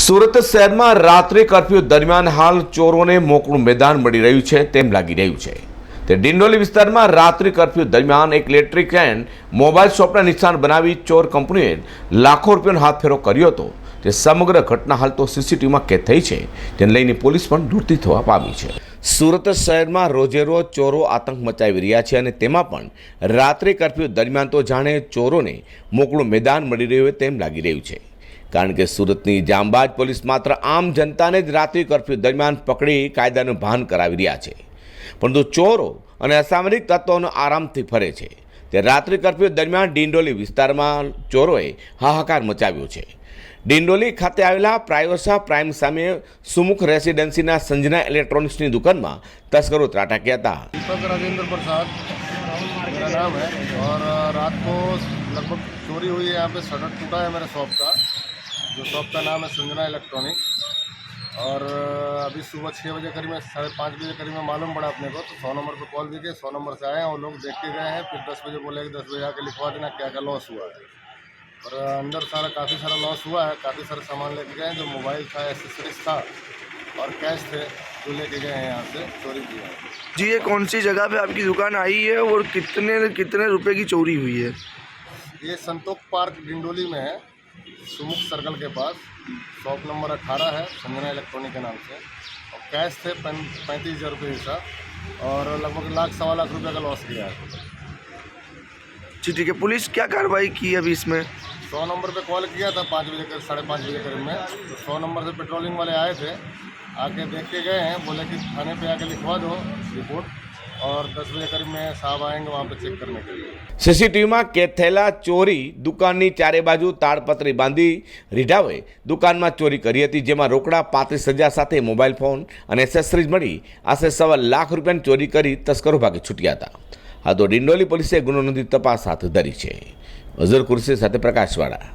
સુરત શહેરમાં રાત્રિ કર્ફ્યુ દરમિયાન હાલ ચોરોને મોકળું મેદાન મળી રહ્યું છે, તેમ લાગી રહ્યું છે. તે ડિંડોલી વિસ્તારમાં રાત્રિ કર્ફ્યુ દરમિયાન એક ઇલેક્ટ્રિક એન્ડ મોબાઈલ શોપના નિશાન બનાવી ચોર કંપનીએ લાખો રૂપિયાનો હાથફેરો કર્યો હતો. તે સમગ્ર ઘટના હાલ તો સીસીટીવીમાં કેદ થઈ છે. તેને લઈને પોલીસ પણ દૂરતી થવા પામી છે. સુરત શહેરમાં રોજેરોજ ચોરો આતંક મચાવી રહ્યા છે અને તેમાં પણ રાત્રિ કર્ફ્યુ દરમિયાન તો જાણે ચોરોને મોકળું મેદાન મળી રહ્યું હોય તેમ લાગી રહ્યું છે. કારણ કે સુરતની જાંબાજ પોલીસ માત્ર આમ જનતાને જ રાત્રિ કર્ફ્યુ દરમિયાન પકડી કાયદાનું ભાન કરાવી રહ્યા છે પરંતુ ચોરો અને અસામરિક તત્વોનો આરામથી ફરે છે તે રાત્રિ કર્ફ્યુ દરમિયાન ડિંડોલી વિસ્તારમાં ચોરોએ હાહાકાર મચાવ્યો છે ડિંડોલી ખાતે આવેલા પ્રાયોસા પ્રાઇમ સામે સુમુખ રેસિડેન્સીના સંજના ઇલેક્ટ્રોનિક્સની દુકાનમાં તસ્કરો ત્રાટક્યા હતા दीपक राजेंद्र प्रसाद मेरा नाम है और रात को लगभग चोरी हुई है यहाँ पे शटर टूटा है मेरे शॉप का जो शॉप का नाम है संजना इलेक्ट्रॉनिक। और अभी सुबह छः बजे करीब में साढ़े पाँच बजे करीब में मालूम पड़ा अपने को तो सौ नंबर पे कॉल भी किए सौ नंबर से आए हैं वो लोग देख के गए हैं फिर दस बजे बोले कि दस बजे आके लिखवा देना क्या क्या लॉस हुआ है। और अंदर सारा काफ़ी सारा लॉस हुआ है काफ़ी सारा सामान लेके गए हैं जो मोबाइल था एसेसरीज था और कैश थे जो लेके गए हैं यहाँ से चोरी किया है। जी ये कौन सी जगह पर आपकी दुकान आई है और कितने कितने रुपये की चोरी हुई है? ये संतोख पार्क डिंडोली में है। सुमुख सर्कल के पास शॉप नंबर अठारह है संजना इलेक्ट्रॉनिक के नाम से। और कैश थे पैंतीस हज़ार रुपये हिस्सा और लगभग लाख सवा लाख रुपये का लॉस किया है। जी ठीक है। पुलिस क्या कार्रवाई की अभी इसमें? सौ नंबर पे कॉल किया था पाँच बजे करीब साढ़े पाँच बजे करीब में। तो सौ नंबर से पेट्रोलिंग वाले आए थे। आके देख के गए हैं बोले कि थाने पे आके लिखवा दो रिपोर्ट और दस बजे करीब में साहब आएंगे वहाँ पे चेक करने के लिए સીસીટીવીમાં કેદ થયેલા ચોરી દુકાનની ચારે બાજુ તાડપત્રી બાંધી રીઢાવે દુકાનમાં ચોરી કરી હતી જેમાં રોકડા પાંત્રીસ હજાર સાથે મોબાઈલ ફોન અને એસેસરીઝ મળી આશરે સવા લાખ રૂપિયાની ચોરી કરી તસ્કરો ભાગે છૂટ્યા હતા આ તો ડિંડોલી પોલીસે ગુનો નોંધી તપાસ હાથ ધરી છે અઝર કુરશી સાથે પ્રકાશવાળા